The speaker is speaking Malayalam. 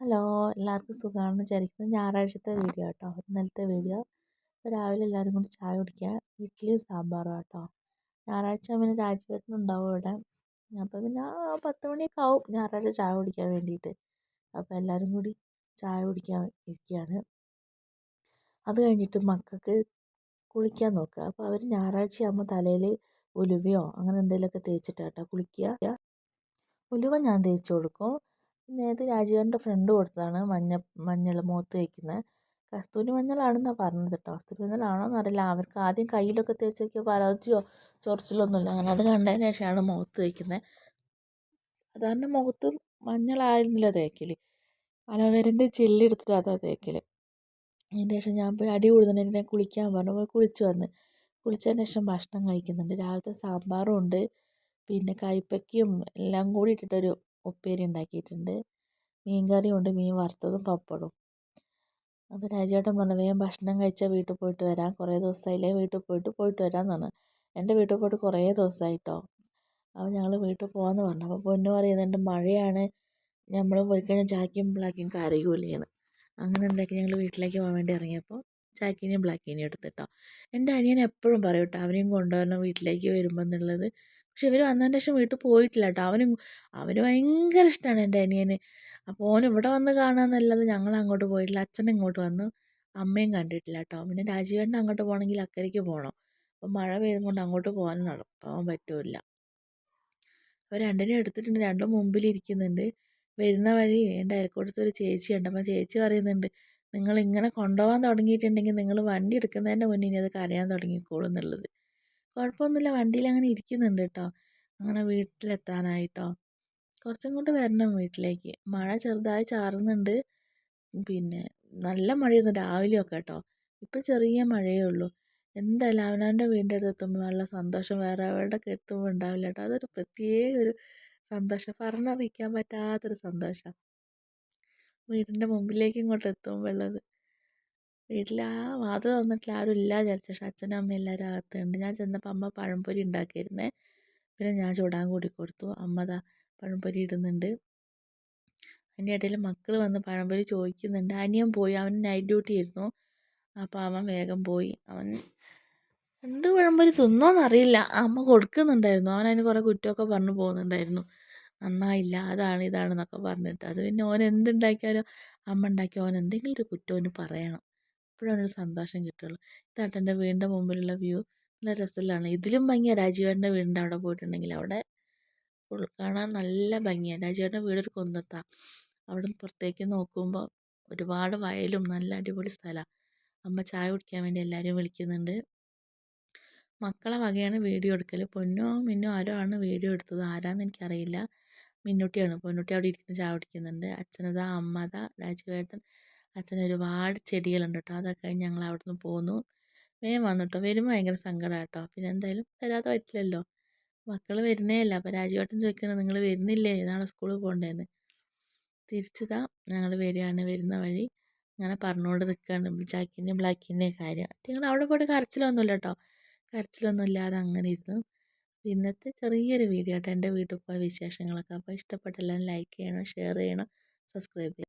ഹലോ എല്ലാവർക്കും സുഖമാണെന്ന് വിചാരിക്കുന്നു. ഞായറാഴ്ചത്തെ വീഡിയോ കേട്ടോ ഇന്നലത്തെ വീഡിയോ. ഇപ്പോൾ രാവിലെ എല്ലാവരും കൂടി ചായ കുടിക്കുക ഇഡ്ഡലിയും സാമ്പാറും കേട്ടോ ഞായറാഴ്ച പിന്നെ രാജുവേട്ടൻ ഉണ്ടാവും ഇവിടെ. അപ്പോൾ പിന്നെ പത്ത് മണിയൊക്കെ ആവും ഞായറാഴ്ച ചായ കുടിക്കാൻ വേണ്ടിയിട്ട്. അപ്പോൾ എല്ലാവരും കൂടി ചായ കുടിക്കാൻ ഇരിക്കുകയാണ്. അത് കഴിഞ്ഞിട്ട് മക്കൾക്ക് കുളിക്കാൻ നോക്കുക. അപ്പോൾ അവർ ഞായറാഴ്ച ആകുമ്പോൾ തലയിൽ ഉലുവയോ അങ്ങനെ എന്തെങ്കിലുമൊക്കെ തേച്ചിട്ടാട്ടോ കുളിക്കുക. ഉലുവ ഞാൻ തേച്ച് കൊടുക്കും. ഇത് രാജീവേട്ടന്റെ ഫ്രണ്ട് കൊടുത്തതാണ് മഞ്ഞ മഞ്ഞൾ മുഖത്ത് തേക്കുന്നത് കസ്തൂരി മഞ്ഞളാണെന്നാണ് പറഞ്ഞത് കേട്ടോ കസ്തൂരി മഞ്ഞളാണോ എന്നറിയില്ല അവർക്ക് ആദ്യം കയ്യിലൊക്കെ തേച്ച് നോക്കിയപ്പോൾ അലർജിയോ ചൊറിച്ചിലൊന്നുമില്ല. അങ്ങനെ അത് കണ്ടതിന് ശേഷമാണ് മുഖത്ത് തേക്കുന്നത് സാധാരണ മുഖത്ത് മഞ്ഞളായിരുന്നില്ല തേക്കൽ അലോവേരന്റെ ജെല്ലെടുത്തിട്ട് അതാണ് തേക്കൽ അതിന് ശേഷം ഞാൻ പോയി അടി കൂടുന്നതിന് കുളിക്കാൻ പറഞ്ഞു. പോയി കുളിച്ച് വന്ന്. കുളിച്ചതിന് ശേഷം ഭക്ഷണം കഴിക്കുന്നുണ്ട്. രാവിലത്തെ സാമ്പാറും ഉണ്ട്. പിന്നെ കൈപ്പയ്ക്കും എല്ലാം കൂടി ഇട്ടിട്ടൊരു ഉപ്പേരി മീൻ കറിയുണ്ട് മീൻ വറുത്തതും പപ്പടവും. അപ്പോൾ രാജേട്ടൻ പറഞ്ഞു വേഗം ഭക്ഷണം കഴിച്ചാൽ വീട്ടിൽ പോയിട്ട് വരാം. കുറേ ദിവസമായില്ലേ വീട്ടിൽ പോയിട്ട് പോയിട്ട് വരാമെന്ന് പറഞ്ഞു എന്റെ വീട്ടിൽ പോയിട്ട് കുറേ ദിവസമായിട്ടോ? അപ്പോൾ ഞങ്ങൾ വീട്ടിൽ പോകാമെന്ന് പറഞ്ഞു. അപ്പോൾ പൊന്നു പറയുന്നുണ്ട് മഴയാണ്. നമ്മൾ പോയി കഴിഞ്ഞാൽ ചാക്കിയും ബ്ലാക്കിയും കരയൂലേന്ന്. അങ്ങനെ ഉണ്ടാക്കി ഞങ്ങൾ വീട്ടിലേക്ക് പോകാൻ വേണ്ടി ഇറങ്ങിയപ്പോൾ ചാക്കിനെയും ബ്ലാക്കിനെയും എടുത്തിട്ടോ എന്റെ അനിയൻ എപ്പോഴും പറയും കേട്ടോ അവനെയും കൊണ്ടുവരണം വീട്ടിലേക്ക് വരുമ്പോൾ എന്നുള്ളത്. പക്ഷെ ഇവർ വന്നതിന് ശേഷം വീട്ടിൽ പോയിട്ടില്ല കേട്ടോ. അവനും അവന് ഭയങ്കര ഇഷ്ടമാണ് എന്റെ അനിയന്. അപ്പോൾ ഓൻ ഇവിടെ വന്ന് കാണാമെന്നല്ലാതെ ഞങ്ങൾ അങ്ങോട്ട് പോയിട്ടില്ല. അച്ഛൻ ഇങ്ങോട്ട് വന്നു. അമ്മയും കണ്ടിട്ടില്ല കേട്ടോ. പിന്നെ രാജീവേട്ടൻ അങ്ങോട്ട് പോകണമെങ്കിൽ അക്കരയ്ക്ക് പോകണം അപ്പോൾ മഴ പെയ്തും കൊണ്ട് അങ്ങോട്ട് പോകാൻ പോകാൻ പറ്റില്ല. അപ്പോൾ രണ്ടിനും എടുത്തിട്ടുണ്ട്. രണ്ടും മുമ്പിലിരിക്കുന്നുണ്ട് വരുന്ന വഴി എന്റെ അയൽക്കൂട്ടത്തിൽ ഒരു ചേച്ചി ഉണ്ട്. അപ്പം ചേച്ചി പറയുന്നുണ്ട് നിങ്ങൾ ഇങ്ങനെ കൊണ്ടുപോകാൻ തുടങ്ങിയിട്ടുണ്ടെങ്കിൽ നിങ്ങൾ വണ്ടി എടുക്കുന്നതിന്റെ മുന്നേ ഇനി അത് കരയാൻ തുടങ്ങിക്കോളും എന്നുള്ളത്. കുഴപ്പമൊന്നുമില്ല വണ്ടിയിൽ അങ്ങനെ ഇരിക്കുന്നുണ്ട് കേട്ടോ അങ്ങനെ വീട്ടിലെത്താനായിട്ടോ. കുറച്ചും കൊണ്ട് വരണം വീട്ടിലേക്ക്. മഴ ചെറുതായി ചാറുന്നുണ്ട്. പിന്നെ നല്ല മഴയായിരുന്നു രാവിലെയൊക്കെ കേട്ടോ ഇപ്പം ചെറിയ മഴയേ ഉള്ളൂ. എന്തായാലും അവനവന്റെ വീടിന്റെ അടുത്ത് എത്തുമ്പോൾ നല്ല സന്തോഷം. വേറെ എവിടെയൊക്കെ എത്തുമ്പോൾ ഉണ്ടാവില്ല കേട്ടോ അതൊരു പ്രത്യേക ഒരു സന്തോഷം. പറഞ്ഞറിയിക്കാൻ പറ്റാത്തൊരു സന്തോഷം. വീടിന്റെ മുമ്പിലേക്ക് ഇങ്ങോട്ട് എത്തുമ്പോൾ ഉള്ളത് വീട്ടിൽ ആ വാതിൽ ആരും ഇല്ല വിചാരിച്ചു. പക്ഷേ അച്ഛനും അമ്മയും എല്ലാവരും അകത്തുണ്ട്. ഞാൻ ചെന്നപ്പോൾ അമ്മ പഴംപൊരി ഉണ്ടാക്കിയിരുന്നേ പിന്നെ ഞാൻ ചൂടാൻ കൂടി കൊടുത്തു. അമ്മ പഴംപൊരി ഇടുന്നുണ്ട്. അതിന്റെ ഇടയിൽ മക്കൾ വന്ന് പഴംപൊരി ചോദിക്കുന്നുണ്ട്. അനിയൻ പോയി. അവൻ നൈറ്റ് ഡ്യൂട്ടി ആയിരുന്നു. അപ്പോൾ അവൻ വേഗം പോയി. അവൻ രണ്ട് പഴംപൊരി തിന്നോന്നറിയില്ല. അമ്മ കൊടുക്കുന്നുണ്ടായിരുന്നു. അവൻ അതിന് കുറേ കുറ്റമൊക്കെ പറഞ്ഞു പോകുന്നുണ്ടായിരുന്നു. നന്നായില്ല അതാണ് ഇതാണെന്നൊക്കെ പറഞ്ഞിട്ട്. അത് പിന്നെ ഓൻ എന്തുണ്ടാക്കിയാലും അമ്മ ഉണ്ടാക്കി ഓൻ എന്തെങ്കിലും ഒരു കുറ്റം ഓന് പറയണം. അപ്പോഴാണ് ഒരു സന്തോഷം കിട്ടുള്ളൂ. ഇതാട്ടോ എന്റെ വീടിന്റെ മുമ്പിലുള്ള വ്യൂ നല്ല രസമുള്ളതാണ് ഇതിലും ഭംഗിയാണ് രാജീവേട്ടന്റെ വീടിന്റെ അവിടെ പോയിട്ടുണ്ടെങ്കിൽ അവിടെ കാണാൻ നല്ല ഭംഗിയാണ് രാജീവേട്ടന്റെ വീടൊരു കുന്നത്താണ് അവിടെ നിന്ന് പുറത്തേക്ക് നോക്കുമ്പോൾ ഒരുപാട് വയലും നല്ല അടിപൊളി സ്ഥലമാണ് അമ്മ ചായ കുടിക്കാൻ വേണ്ടി എല്ലാവരും വിളിക്കുന്നുണ്ട്. മക്കളെ വകയാണ് വീഡിയോ എടുക്കൽ പൊന്നോ മിന്നോ ആരോ ആണ് വീഡിയോ എടുത്തത്. ആരാന്ന് എനിക്കറിയില്ല. മിന്നുട്ടിയാണ്. പൊന്നുട്ടി അവിടെ ഇരിക്കുന്ന ചായ കുടിക്കുന്നുണ്ട്. അച്ഛനതാ അമ്മതാ രാജീവേട്ടൻ. അച്ഛന് ഒരുപാട് ചെടികളുണ്ട് കേട്ടോ അതൊക്കെ ഞങ്ങൾ അവിടെ നിന്ന് പോന്നു. വേഗം വന്നു കേട്ടോ വരുമ്പോൾ ഭയങ്കര സങ്കടമാണ് കേട്ടോ പിന്നെ എന്തായാലും വരാതെ പറ്റില്ലല്ലോ. മക്കൾ വരുന്നേ അല്ല അപ്പോൾ രാജുവേട്ടൻ ചോദിക്കുന്നത് നിങ്ങൾ വരുന്നില്ലേ? നാളെ സ്കൂളിൽ പോകണ്ടേന്ന് തിരിച്ചതാ ഞങ്ങൾ വരികയാണ്. വരുന്ന വഴി അങ്ങനെ പറഞ്ഞുകൊണ്ട് നിൽക്കുകയാണ് ജാക്കിന്റെയും ബ്ലാക്കിന്റെയും കാര്യം. നിങ്ങൾ അവിടെ പോയിട്ട് കരച്ചിലൊന്നുമില്ല കേട്ടോ കരച്ചിലൊന്നും ഇല്ലാതെ അങ്ങനെ ഇരുന്നു. ഇന്നത്തെ ചെറിയൊരു വീഡിയോ കേട്ടോ എന്റെ വീട്ടിൽ പോയ വിശേഷങ്ങളൊക്കെ. അപ്പോൾ ഇഷ്ടപ്പെട്ടെല്ലാം ലൈക്ക് ചെയ്യണം ഷെയർ ചെയ്യണം സബ്സ്ക്രൈബ് ചെയ്യണം.